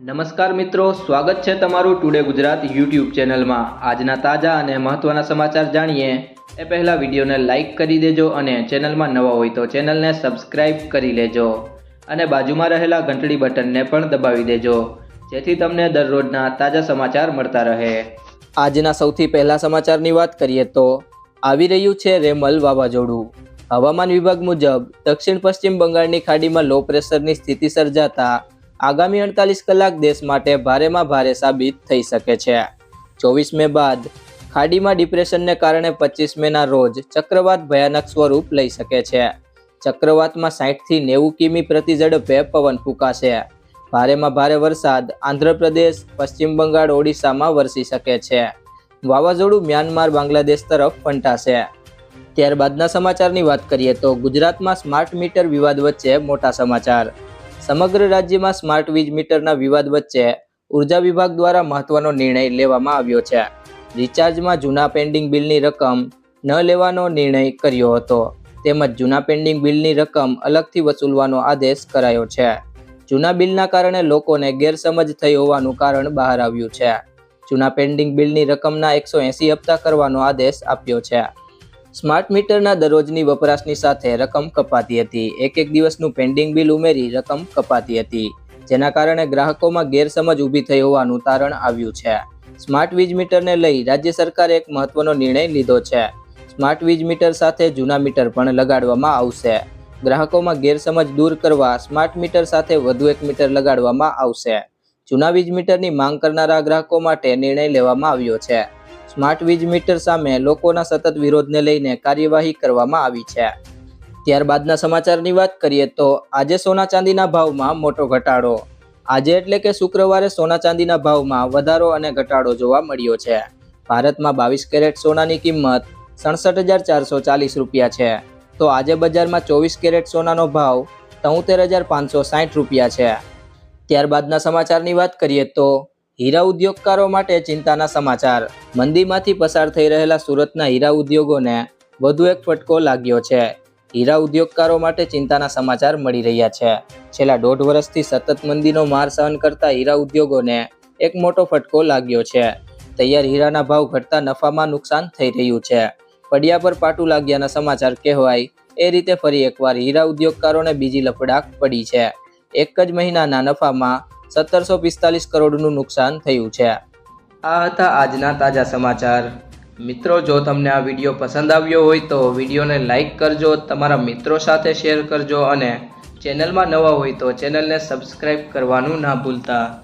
નમસ્કાર મિત્રો, સ્વાગત છે તમારું ટુડે ગુજરાત યુટ્યુબ ચેનલમાં. આજના તાજા અને મહત્ત્વના સમાચાર જાણીએ. એ પહેલાં વિડીયોને લાઇક કરી દેજો અને ચેનલમાં નવા હોય તો ચેનલને સબસ્ક્રાઇબ કરી લેજો. અને બાજુમાં રહેલા ઘંટડી બટનને પણ દબાવી દેજો. જેથી તમને દરરોજના તાજા સમાચાર મળતા રહે. આજના સૌથી પહેલા સમાચારની વાત કરીએ તો, આવી રહ્યું છે રેમલ વાવાઝોડું. હવામાન વિભાગ મુજબ દક્ષિણ પશ્ચિમ બંગાળની ખાડીમાં લો પ્રેશરની સ્થિતિ સર્જાતા આગામી અડતાલીસ કલાક દેશ માટે ભારેમાં ભારે સાબિત થઈ શકે છે. ચોવીસ મે બાદ ખાડીમાં ડિપ્રેશનને કારણે પચીસ મેના રોજ ચક્રવાત ભયાનક સ્વરૂપ લઈ શકે છે. ચક્રવાતમાં સાહીઠથી નેવું કિમી પ્રતિ ઝડપે પવન ફૂંકાશે. ભારેમાં ભારે વરસાદ આંધ્રપ્રદેશ, પશ્ચિમ બંગાળ, ઓડિશામાં વરસી શકે છે. વાવાઝોડું મ્યાનમાર બાંગ્લાદેશ તરફ ફંટાશે. ત્યારબાદના સમાચારની વાત કરીએ તો ગુજરાતમાં સ્માર્ટ મીટર વિવાદ વચ્ચે મોટા સમાચાર. સમગ્ર રાજ્યમાં સ્માર્ટ વીજ મીટરના વિવાદ વચ્ચે ઊર્જા વિભાગ દ્વારા મહત્વનો નિર્ણય લેવામાં આવ્યો છે. રિચાર્જમાં જૂના પેન્ડિંગ બિલની રકમ ન લેવાનો નિર્ણય કર્યો હતો. તેમજ જૂના પેન્ડિંગ બિલની રકમ અલગથી વસૂલવાનો આદેશ કરાયો છે. જૂના બિલના કારણે લોકોને ગેરસમજ થઈ હોવાનું કારણ બહાર આવ્યું છે. જૂના પેન્ડિંગ બિલની રકમના એકસો એંસી હપ્તા કરવાનો આદેશ આપ્યો છે. સ્માર્ટ મીટરના દરરોજની વપરાશની સાથે રકમ કપાતી હતી. એક એક દિવસનું પેન્ડિંગ બિલ ઉમેરી રકમ કપાતી હતી, જેના કારણે ગ્રાહકોમાં ગેરસમજ ઊભી થઈ હોવાનું તારણ આવ્યું છે. સ્માર્ટ વીજ મીટરને લઈ રાજ્ય સરકારે એક મહત્વનો નિર્ણય લીધો છે. સ્માર્ટ વીજ મીટર સાથે જૂના મીટર પણ લગાડવામાં આવશે. ગ્રાહકોમાં ગેરસમજ દૂર કરવા સ્માર્ટ મીટર સાથે વધુ એક મીટર લગાડવામાં આવશે. જૂના વીજ મીટરની માંગ કરનારા ગ્રાહકો માટે નિર્ણય લેવામાં આવ્યો છે. સ્માર્ટ વીજ મીટર સામે લોકોના સતત વિરોધને લઈને કાર્યવાહી કરવામાં આવી છે. ત્યારબાદના સમાચારની વાત કરીએ તો આજે સોના ચાંદીના ભાવમાં મોટો ઘટાડો. આજે એટલે કે શુક્રવારે સોના ચાંદીના ભાવમાં વધારો અને ઘટાડો જોવા મળ્યો છે. ભારતમાં બાવીસ કેરેટ સોનાની કિંમત સડસઠ હજાર ચારસો ચાલીસ રૂપિયા છે. તો આજે બજારમાં ચોવીસ કેરેટ સોનાનો ભાવ તોતેર હજાર પાંચસો સાઠ રૂપિયા છે. ત્યારબાદના સમાચારની વાત કરીએ તો હીરા ઉદ્યોગકારો માટે ચિંતાના સમાચાર. મંદીમાંથી પસાર થઈ રહેલા સુરતના હીરા ઉદ્યોગોને વધુ એક ફટકો લાગ્યો છે. હીરા ઉદ્યોગકારો માટે ચિંતાના સમાચાર મળી રહ્યા છે. છેલ્લા દોઢ વર્ષથી સતત મંદીનો માર સહન કરતા હીરા ઉદ્યોગોને એક મોટો ફટકો લાગ્યો છે. તૈયાર હીરાના ભાવ ઘટતા નફામાં નુકસાન થઈ રહ્યું છે. પડ્યા પર પાટું લાગ્યાના સમાચાર કહેવાય, એ રીતે ફરી એકવાર હીરા ઉદ્યોગકારોને બીજી લફડાક પડી છે. એક જ મહિનાના નફામાં સત્તરસો પિસ્તાલીસ કરોડનું નુકસાન થયું છે. આ હતા આજના તાજા સમાચાર. મિત્રો, જો તમને આ વીડિયો પસંદ આવ્યો હોય તો વિડીયોને લાઇક કરજો, તમારા મિત્રો સાથે શેર કરજો અને ચેનલમાં નવા હોય તો ચેનલને સબસ્ક્રાઈબ કરવાનું ના ભૂલતા.